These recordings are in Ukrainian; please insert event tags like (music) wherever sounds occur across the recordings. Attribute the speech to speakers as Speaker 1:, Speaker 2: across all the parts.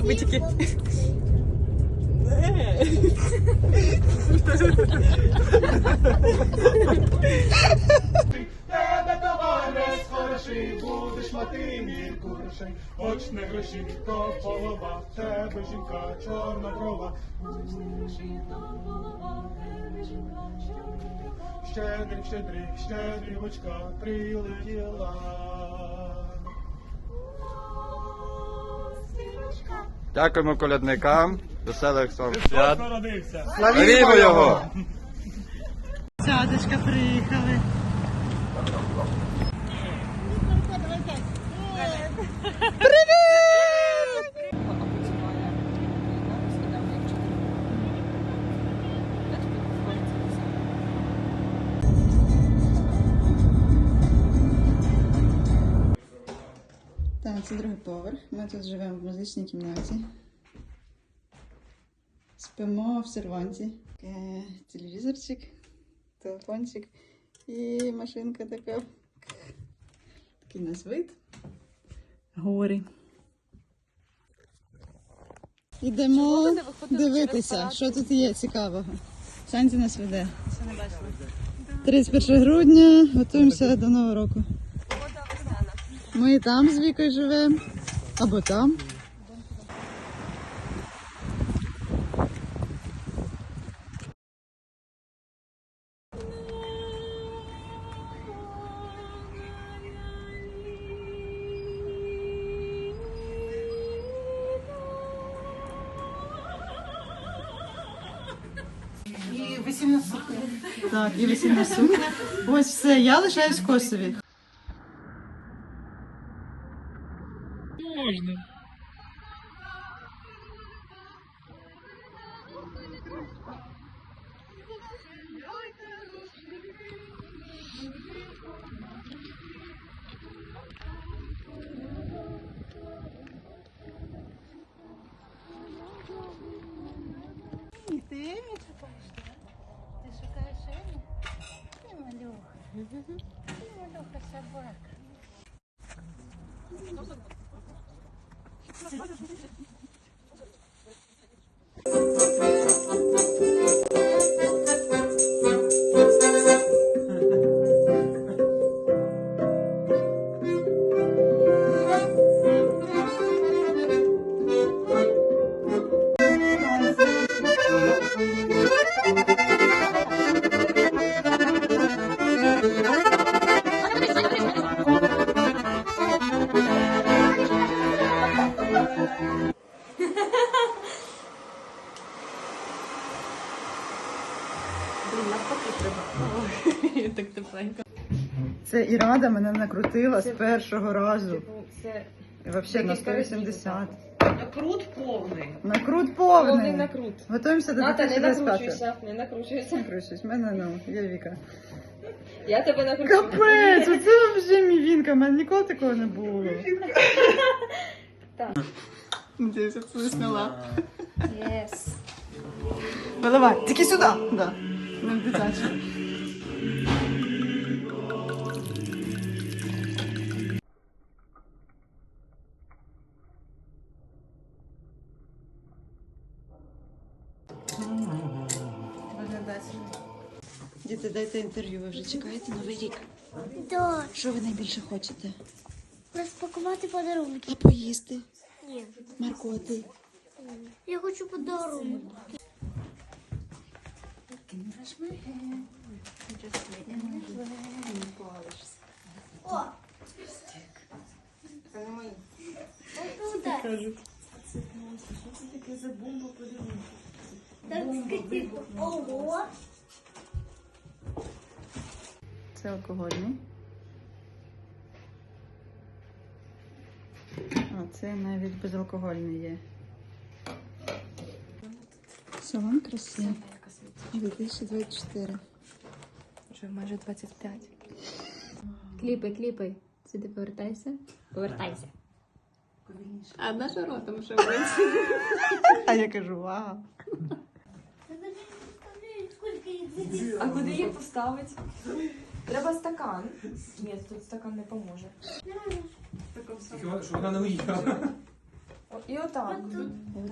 Speaker 1: копитики.
Speaker 2: Тебе товариш хороший, будеш мати мірку грошей, хоч не гроші, то голова, в тебе жінка, чорна дрова. Щедрик, щедрик, щедрівочка прилетіла.
Speaker 3: Дякуємо колядникам. Веселих
Speaker 2: сам
Speaker 3: свят. Славімо його!
Speaker 1: Сядочка приїхали.
Speaker 4: Привіт! 22 поверх. Ми тут живемо в музичній кімнаті. Спимо в серванті. Е, телевізорчик, телефончик і машинка така. Такий у нас вид. Гори. Йдемо дивитися, що тут є цікавого. Шанті нас веде. 31 грудня, готуємося до нового року. Ми там з Вікою живемо. Або там. І весільна сукня. Так, і весільна сукня. Ось все, я лишаюсь в Косові.
Speaker 2: Можна.
Speaker 4: І ти мені шукаєш? Ти шукаєш Емі? Ти малюха. Ти малюха собака.
Speaker 1: Так тепленько.
Speaker 4: Це Ірада мене накрутила з першого разу.
Speaker 1: Це
Speaker 4: І взагалі на 180.
Speaker 1: накрут повний.
Speaker 4: Накрут
Speaker 1: Повний
Speaker 4: повний.
Speaker 1: накрут.
Speaker 4: Готуємося до
Speaker 1: Ната, не
Speaker 4: 2025.
Speaker 1: накручуйся, не накручуйся.
Speaker 4: Накручуюсь. Мене ну, є Віка.
Speaker 1: Я тебе накручу.
Speaker 4: Капець, оце вже мій Вінка, в мене ніколи такого не було.
Speaker 1: Так.
Speaker 4: Надіюсь, я це сняла.
Speaker 1: Yes.
Speaker 4: Виливай, тільки сюди. Да. Не в дитячу. Діти, дайте інтерв'ю, ви вже чекаєте новий рік.
Speaker 5: Да,
Speaker 4: Що ви найбільше хочете?
Speaker 5: розпакувати подарунки.
Speaker 4: А поїсти?
Speaker 5: Ні.
Speaker 4: Марко, а ти?
Speaker 5: Я хочу подарунок. О! Отуда. Так скажи. Ого!
Speaker 4: Це алкогольний. А, це навіть безалкогольний є. Салон краси. 2024.
Speaker 1: Вже майже 25. Кліпай, кліпай. Сюди повертайся. Повертайся. А наша ротом ще
Speaker 4: А я кажу, вау.
Speaker 6: А куди їх поставити? Треба стакан. Ні, тут стакан не поможе.
Speaker 2: Щоб вона не уїхала.
Speaker 6: І отак.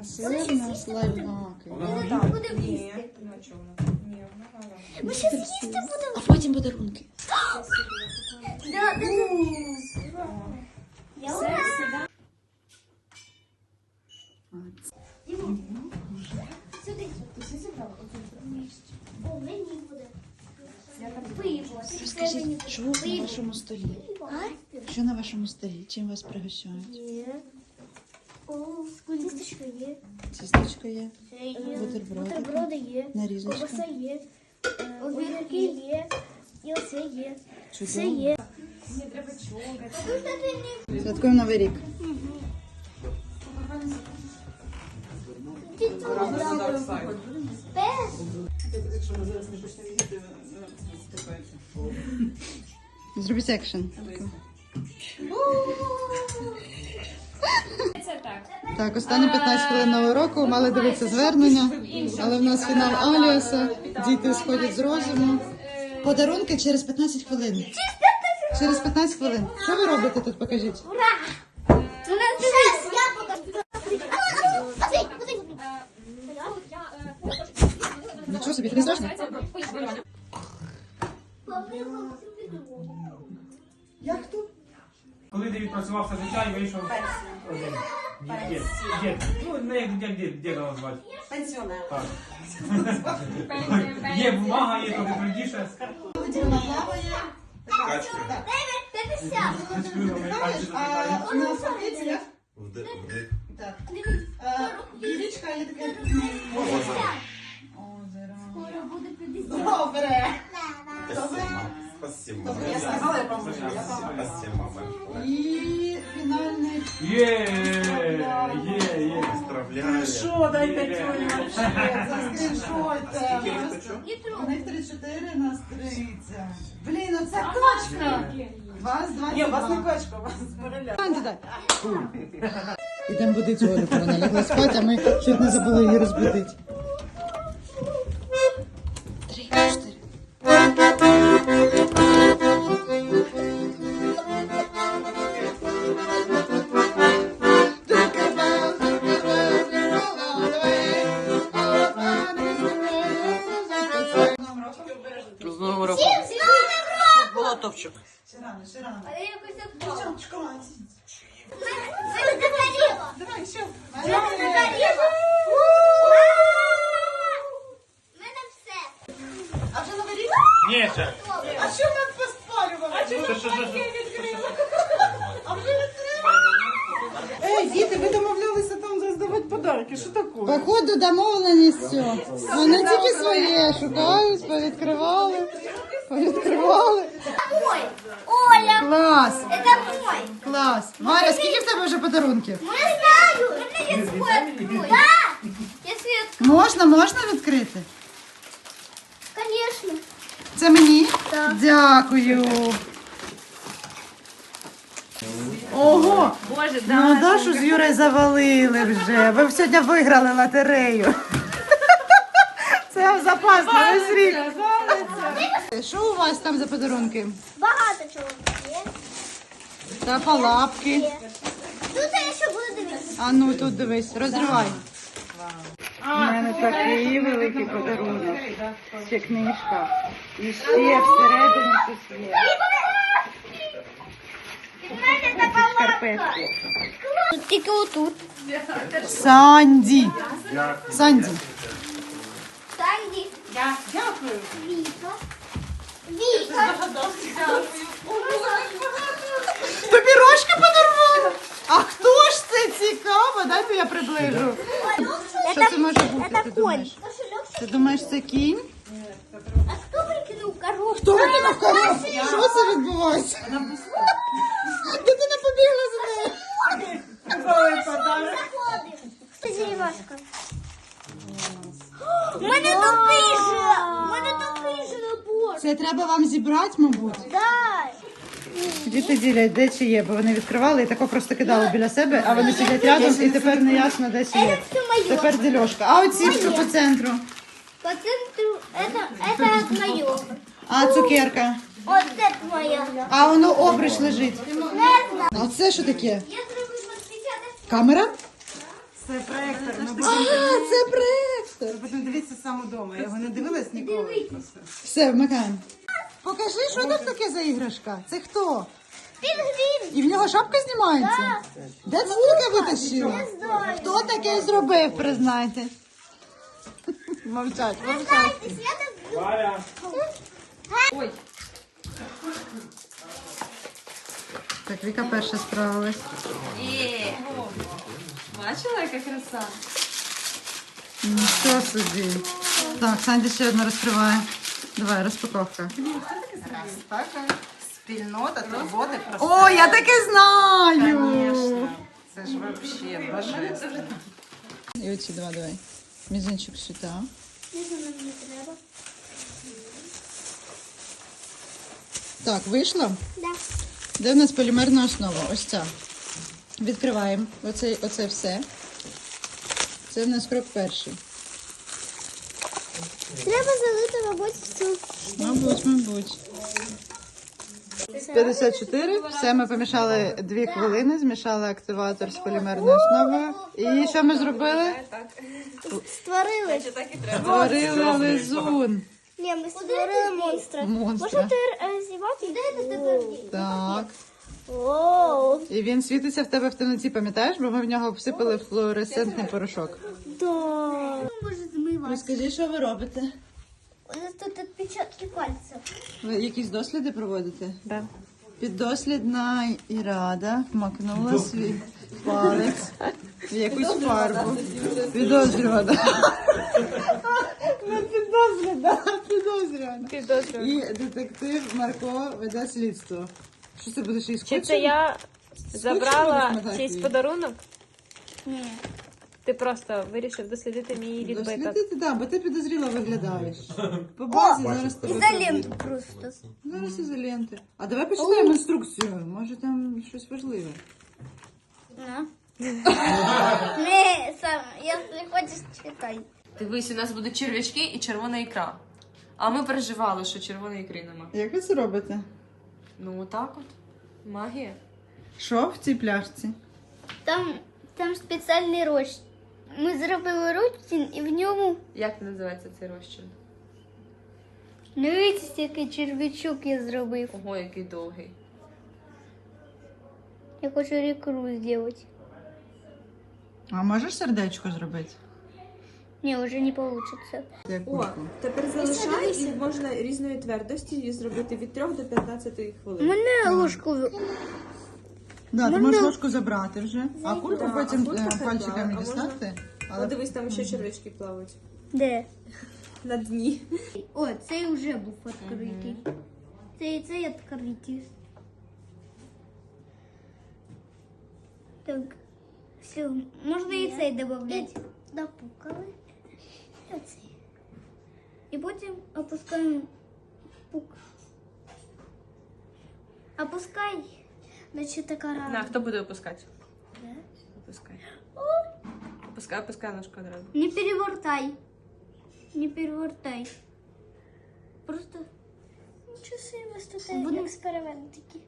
Speaker 4: Оце в нас лайфхаки.
Speaker 6: Так.
Speaker 5: Буде
Speaker 6: Ні.
Speaker 5: їсти.
Speaker 6: Ну, а чого вона? Ні, вона гарна.
Speaker 5: Ми ще з'їсти будемо.
Speaker 4: А потім подарунки.
Speaker 5: Да, да, да. Я ура. Дімо, Сюди. О, мені буде. Пиво.
Speaker 4: Розкажіть, що на вашому столі? Що на вашому столі? Чим вас пригощають?
Speaker 5: Є. О, тістечко є.
Speaker 4: Тістечко є,
Speaker 5: Це є.
Speaker 4: бутерброди,
Speaker 5: Бутерброди є.
Speaker 4: нарізочка.
Speaker 5: Ковбаса є. е, Огірки є. І оце є. Це
Speaker 4: Чудово.
Speaker 5: є.
Speaker 6: Мені треба чокати.
Speaker 4: Святкуємо Новий рік. Зробіть екшн.
Speaker 1: Це так.
Speaker 4: Так, останні 15 хвилин нового року мали дивитися звернення, але в нас фінал Аліаса. Діти сходять з розуму. Подарунки через 15 хвилин. Через 15 хвилин. Що ви робите тут? Покажіть. Нічого собі, тобі страшно?
Speaker 2: Коли ти відпрацював все життя і вийшов один. Дід. Дід. Ну, не як як дід, діда вас звати.
Speaker 6: Пенсіонер.
Speaker 2: Так. Є бумага, є трохи твердіше.
Speaker 4: Вона плаває. А у нас як? Так. Річка є таке. Озеро.
Speaker 5: Скоро буде 50.
Speaker 4: Добре.
Speaker 7: Спасибо.
Speaker 4: Я
Speaker 6: сказала, я вам
Speaker 7: Спасибо большое.
Speaker 4: І фінальний.
Speaker 2: Є, є, є.
Speaker 7: Поздравляю.
Speaker 6: Що, дайте
Speaker 2: Є.
Speaker 6: тюню
Speaker 4: Заскріншойте. У них 34, у нас 30. Блін, ну це точно. Вас 22.
Speaker 6: Ні, у вас не качка, у вас.
Speaker 4: Станьте так. Ідемо будити Олю, вона лягла спати, а ми чуть не забули її розбудити. Давай, ще.
Speaker 5: Мене загоріло. Мене все.
Speaker 4: А вже новий рік?
Speaker 2: Ні, ще.
Speaker 4: А що ми поспалювали? А
Speaker 2: Що, що, що, що?
Speaker 4: А вже відкрили?
Speaker 6: Ей, діти, ви домовлялися там роздавати подарки. Що таке?
Speaker 4: Походу домовленістю. Вони тільки своє шукають, повідкривали. Повідкривали.
Speaker 5: Мой. Оля.
Speaker 4: Клас!
Speaker 5: Это мой.
Speaker 4: Клас! Варя, скільки в тебе вже подарунків?
Speaker 5: Я знаю. Я свой открою. Да. Я.
Speaker 4: Можна, можна відкрити?
Speaker 5: Конечно.
Speaker 4: Це мені?
Speaker 5: Так.
Speaker 4: Дякую. Ого!
Speaker 6: Боже,
Speaker 4: Ну, Дашу з Юрою завалили вже. Ви сьогодні виграли лотерею. (laughs) Це запас на весь рік. Що у вас там за подарунки?
Speaker 5: Багато чого
Speaker 4: Та палапки.
Speaker 5: Тут я ще буду дивитися.
Speaker 4: А ну тут дивись, розривай. У мене такий великий подарунок. Ще книжка. І ще всередині щось є. Шкарпетки.
Speaker 5: Тільки отут.
Speaker 4: Санді. Санді.
Speaker 5: Санді.
Speaker 6: Дякую.
Speaker 5: Віка. Віка.
Speaker 4: Тобі рожки подарували? А хто ж це цікаво? Дайте я приближу. Що це може бути,
Speaker 5: Это
Speaker 4: ти
Speaker 5: конь.
Speaker 4: Думаєш? Ти думаєш, це кінь?
Speaker 5: А хто викинув коровку?
Speaker 4: Хто викинув коровку? Що це відбувається? Дитина побігла за нею.
Speaker 5: Хто деревашка? У мене такий же. У мене такий же набор.
Speaker 4: Це треба вам зібрати, мабуть.
Speaker 5: Дай.
Speaker 4: Діти ділять, де чи є, бо вони відкривали і тако просто кидали біля себе, а вони сидять рядом і тепер не ясно, де чи є.
Speaker 5: Это все мое.
Speaker 4: Тепер дільошка. А оці що по центру?
Speaker 5: По центру это, это мое.
Speaker 4: А цукерка.
Speaker 5: Вот это моя.
Speaker 4: А воно обриш лежить.
Speaker 5: Не знаю.
Speaker 4: А це що таке?
Speaker 5: Я зроблю 60
Speaker 4: Камера?
Speaker 6: Це проектор. Ми
Speaker 4: А,
Speaker 6: будемо,
Speaker 4: це проектор.
Speaker 6: ми будемо дивитися сам удома. Я його не дивилась ніколи. просто.
Speaker 4: Все, вмикаємо. Покажи, що там таке за іграшка? Це хто?
Speaker 5: Пінгвін.
Speaker 4: І в нього шапка знімається? Де це таке витащила? Хто таке зробив, признайте? Мовчать, мовчать.
Speaker 5: Свята
Speaker 1: Ой,
Speaker 4: Так, Віка перша справилась.
Speaker 1: є. Бачила, яка краса?
Speaker 4: Нічого собі. Так, Санді ще одна розкриває. Давай, розпаковка.
Speaker 6: Спільнота, турботи, просто.
Speaker 4: О, я таке знаю!
Speaker 6: Це ж вообще божественно.
Speaker 4: І оці два давай. Мізинчик сюди.
Speaker 5: не треба.
Speaker 4: Так, вийшло?
Speaker 5: Да.
Speaker 4: Де в нас полімерна основа? Ось ця. Відкриваємо оце, оце все. Це в нас крок перший.
Speaker 5: Треба залити, мабуть, всю.
Speaker 4: Мабуть, мабуть. 54. Все, ми помішали 2 хвилини, змішали активатор з полімерною основою. І що ми зробили?
Speaker 5: Створили.
Speaker 4: Створили лизун.
Speaker 5: Ні, ми створили монстра.
Speaker 4: Монстра.
Speaker 5: Можна тепер е. Де ти тепер?
Speaker 4: Так.
Speaker 5: Оу.
Speaker 4: І він світиться в тебе в темноті, пам'ятаєш? Бо ми в нього всипали флуоресцентний порошок.
Speaker 5: Да. Може змивати.
Speaker 4: Розкажи, що ви робите?
Speaker 5: У нас тут відпечатки пальців.
Speaker 4: Ви якісь досліди проводите? Так. Піддослідна Ірада вмакнула свій палець в якусь фарбу. Підозрювана. Не підозрювана, а підозрювана. І детектив Марко веде слідство. Що це будеш із
Speaker 8: Чи це я забрала чийсь подарунок?
Speaker 5: Ні.
Speaker 8: Ти просто вирішив дослідити мій відбиток.
Speaker 4: Дослідити, так, бо ти підозріло виглядаєш. (laughs) По базі зараз тебе.
Speaker 5: Ізоленту просто.
Speaker 4: Зараз ізоленти. А давай почитаємо інструкцію. Може там щось важливе.
Speaker 5: На. (laughs) Не, сам, якщо хочеш, читай.
Speaker 1: Дивись, у нас будуть черв'ячки і червона ікра. А ми переживали, що червоної ікри нема.
Speaker 4: Як ви це робите?
Speaker 1: Ну отак от. Магія.
Speaker 4: Що в цій пляшці?
Speaker 5: Там, там спеціальний розчин. Ми зробили розчин і в ньому
Speaker 1: Як називається цей розчин?
Speaker 5: дивіться, який червячок я зробив.
Speaker 1: Ого, який довгий.
Speaker 5: Я хочу рекру зробити.
Speaker 4: А можеш сердечко зробити?
Speaker 5: Ні, вже не вийде.
Speaker 9: О, тепер залишай і можна різної твердості зробити від 3 до 15 хвилин.
Speaker 5: мене ложку.
Speaker 4: Да, ти можеш ложку забрати вже, а кульку
Speaker 9: Да,
Speaker 4: потім
Speaker 9: а кульку
Speaker 4: е,
Speaker 9: хай
Speaker 4: пальчиками
Speaker 9: да, а можна-
Speaker 4: дістати.
Speaker 9: Але
Speaker 4: Але
Speaker 9: дивись, там ще червячки плавають
Speaker 5: Де? (laughs)
Speaker 9: на дні.
Speaker 5: О, цей вже був відкритий. Цей, цей відкритий. Так. Все, можна і цей додати. Напукали. І оцей. І потім опускаємо пук. Опускай. Значить така
Speaker 1: На,
Speaker 5: рада.
Speaker 1: хто буде опускати? Опускай. Опускай, опускай ножку одразу.
Speaker 5: Не перевертай. Не перевертай. Просто нічого собі у вас тут Будемо експериментики.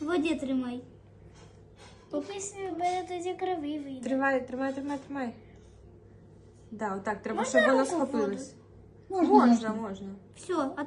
Speaker 5: В воді тримай. Якийсь в мене тоді кривий вийде.
Speaker 9: Тримай, тримай, тримай, тримай. Да, отак, треба,
Speaker 5: Можна
Speaker 9: щоб воно
Speaker 5: руку в воду?
Speaker 9: схопилось.
Speaker 4: можна,
Speaker 9: Можна, можна.
Speaker 5: Все, от